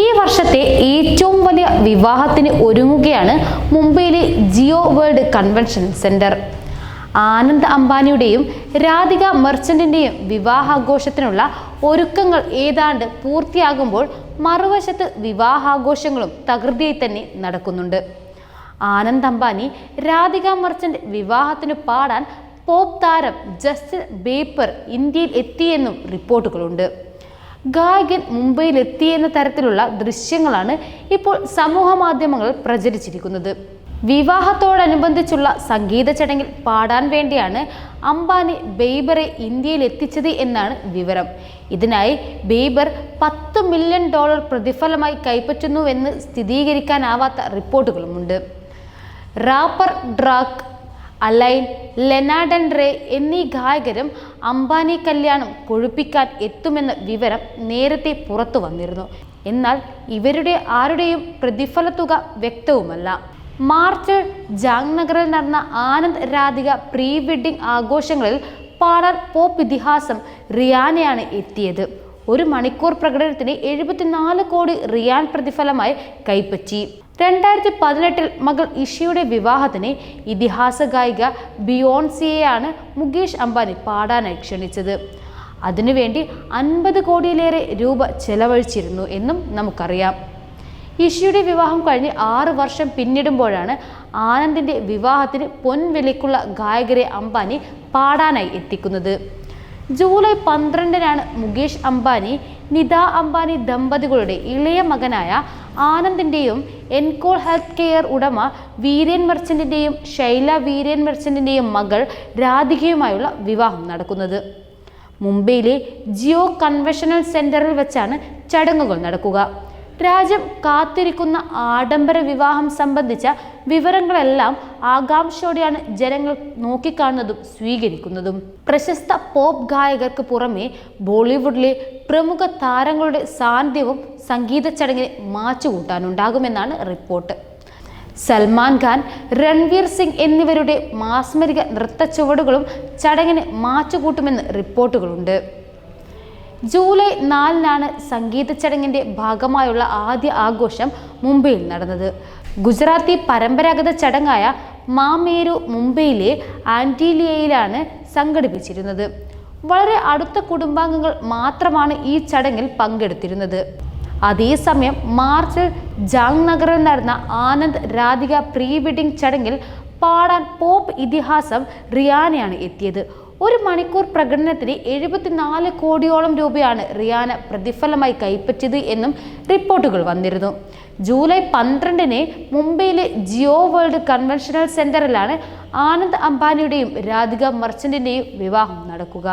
ഈ വർഷത്തെ ഏറ്റവും വലിയ വിവാഹത്തിന് ഒരുങ്ങുകയാണ് മുംബൈയിലെ Jio world convention centre. Anand അംബാനിയുടെയും Radhika മെർച്ചന്റിന്റെയും വിവാഹാഘോഷത്തിനുള്ള ഒരുക്കങ്ങൾ ഏതാണ്ട് പൂർത്തിയാകുമ്പോൾ മറുവശത്ത് വിവാഹാഘോഷങ്ങളും തകൃതിയായി തന്നെ നടക്കുന്നുണ്ട്. ആനന്ദ് അംബാനി രാധിക മെർച്ചന്റ് വിവാഹത്തിന് പാടാൻ പോപ്പ് താരം ജസ്റ്റിൻ ബേപ്പർ ഇന്ത്യയിൽ എത്തിയെന്നും റിപ്പോർട്ടുകളുണ്ട്. ഗായകൻ മുംബൈയിൽ എത്തിയെന്ന തരത്തിലുള്ള ദൃശ്യങ്ങളാണ് ഇപ്പോൾ സമൂഹ മാധ്യമങ്ങളിൽ പ്രചരിച്ചിരിക്കുന്നത്. വിവാഹത്തോടനുബന്ധിച്ചുള്ള സംഗീത ചടങ്ങിൽ പാടാൻ വേണ്ടിയാണ് അംബാനി ബെയ്ബറെ ഇന്ത്യയിൽ എത്തിച്ചത് എന്നാണ് വിവരം. ഇതിനായി ബെയ്ബർ പത്ത് മില്യൺ ഡോളർ പ്രതിഫലമായി കൈപ്പറ്റുന്നുവെന്ന് സ്ഥിരീകരിക്കാനാവാത്ത റിപ്പോർട്ടുകളുമുണ്ട്. റാപ്പർ ഡ്രാക്ക് അലൈൻ ലെനാഡൻ റേ എന്നീ ഗായകരും അംബാനി കല്യാണം കൊഴുപ്പിക്കാൻ എത്തുമെന്ന വിവരം നേരത്തെ പുറത്തു വന്നിരുന്നു. എന്നാൽ ഇവരുടെ ആരുടെയും പ്രതിഫല തുക വ്യക്തവുമല്ല. മാർച്ച് ജാംനഗറിൽ നടന്ന ആനന്ദ് രാധിക പ്രീ വെഡിംഗ് ആഘോഷങ്ങളിൽ പാടാൻ പോപ്പ് ഇതിഹാസം റിയാനയാണ് എത്തിയത്. ഒരു മണിക്കൂർ പ്രകടനത്തിന് എഴുപത്തിനാല് കോടി റിയാൻ പ്രതിഫലമായി കൈപ്പറ്റി. രണ്ടായിരത്തി പതിനെട്ടിൽ മകൾ ഇഷയുടെ വിവാഹത്തിന് ഇതിഹാസ ഗായിക ബിയോൺസിയെയാണ് മുകേഷ് അംബാനി പാടാനായി ക്ഷണിച്ചത്. അതിനുവേണ്ടി അൻപത് കോടിയിലേറെ രൂപ ചെലവഴിച്ചിരുന്നു എന്നും നമുക്കറിയാം. ഇഷയുടെ വിവാഹം കഴിഞ്ഞ് ആറ് വർഷം പിന്നിടുമ്പോഴാണ് ആനന്ദിന്റെ വിവാഹത്തിന് പൊൻവിലയ്ക്കുള്ള ഗായകരെ അംബാനി പാടാനായി എത്തിക്കുന്നത്. ജൂലൈ പന്ത്രണ്ടിനാണ് മുകേഷ് അംബാനി നിത അംബാനി ദമ്പതികളുടെ ഇളയ മകനായ ആനന്ദിന്റെയും എൻകോൾ ഹെൽത്ത് കെയർ ഉടമ വീരേൻ മെർച്ചന്റിന്റെയും ശൈല വീരേൻ മെർച്ചന്റിന്റെയും മകൾ രാധികയുമായുള്ള വിവാഹം നടക്കുന്നത്. മുംബൈയിലെ ജിയോ കൺവെൻഷണൽ സെന്ററിൽ വെച്ചാണ് ചടങ്ങുകൾ നടക്കുക. രാജ്യം കാത്തിരിക്കുന്ന ആഡംബര വിവാഹം സംബന്ധിച്ച വിവരങ്ങളെല്ലാം ആകാംക്ഷയോടെയാണ് ജനങ്ങൾ നോക്കിക്കാണുന്നതും സ്വീകരിക്കുന്നതും. പ്രശസ്ത പോപ്പ് ഗായകർക്ക് പുറമെ ബോളിവുഡിലെ പ്രമുഖ താരങ്ങളുടെ സാന്നിധ്യവും സംഗീത ചടങ്ങിനെ മാച്ചുകൂട്ടാനുണ്ടാകുമെന്നാണ് റിപ്പോർട്ട്. സൽമാൻ ഖാൻ രൺവീർ സിംഗ് എന്നിവരുടെ മാസ്മരിക നൃത്ത ചുവടുകളും ചടങ്ങിന് മാച്ചുകൂട്ടുമെന്ന് റിപ്പോർട്ടുകളുണ്ട്. ജൂലൈ നാലിനാണ് സംഗീത ചടങ്ങിന്റെ ഭാഗമായുള്ള ആദ്യ ആഘോഷം മുംബൈയിൽ നടന്നത്. ഗുജറാത്തി പരമ്പരാഗത ചടങ്ങായ മാമേരു മുംബൈയിലെ ആന്റീലിയയിലാണ് സംഘടിപ്പിച്ചിരുന്നത്. വളരെ അടുത്ത കുടുംബാംഗങ്ങൾ മാത്രമാണ് ഈ ചടങ്ങിൽ പങ്കെടുത്തിരുന്നത്. അതേസമയം മാർച്ചിൽ ജാങ് നഗറിൽ നടന്ന ആനന്ദ് രാധിക പ്രീ വെഡിംഗ് ചടങ്ങിൽ പാടാൻ പോപ്പ് ഇതിഹാസം റിയാനയാണ് എത്തിയത്. ഒരു മണിക്കൂർ പ്രകടനത്തിന് എഴുപത്തിനാല് കോടിയോളം രൂപയാണ് റിയാന പ്രതിഫലമായി കൈപ്പറ്റിയത് എന്നും റിപ്പോർട്ടുകൾ വന്നിരുന്നു. ജൂലൈ പന്ത്രണ്ടിന് മുംബൈയിലെ ജിയോ വേൾഡ് കൺവെൻഷണൽ സെന്ററിലാണ് ആനന്ദ് അംബാനിയുടെയും രാധിക മർച്ചന്റിന്റെയും വിവാഹം നടക്കുക.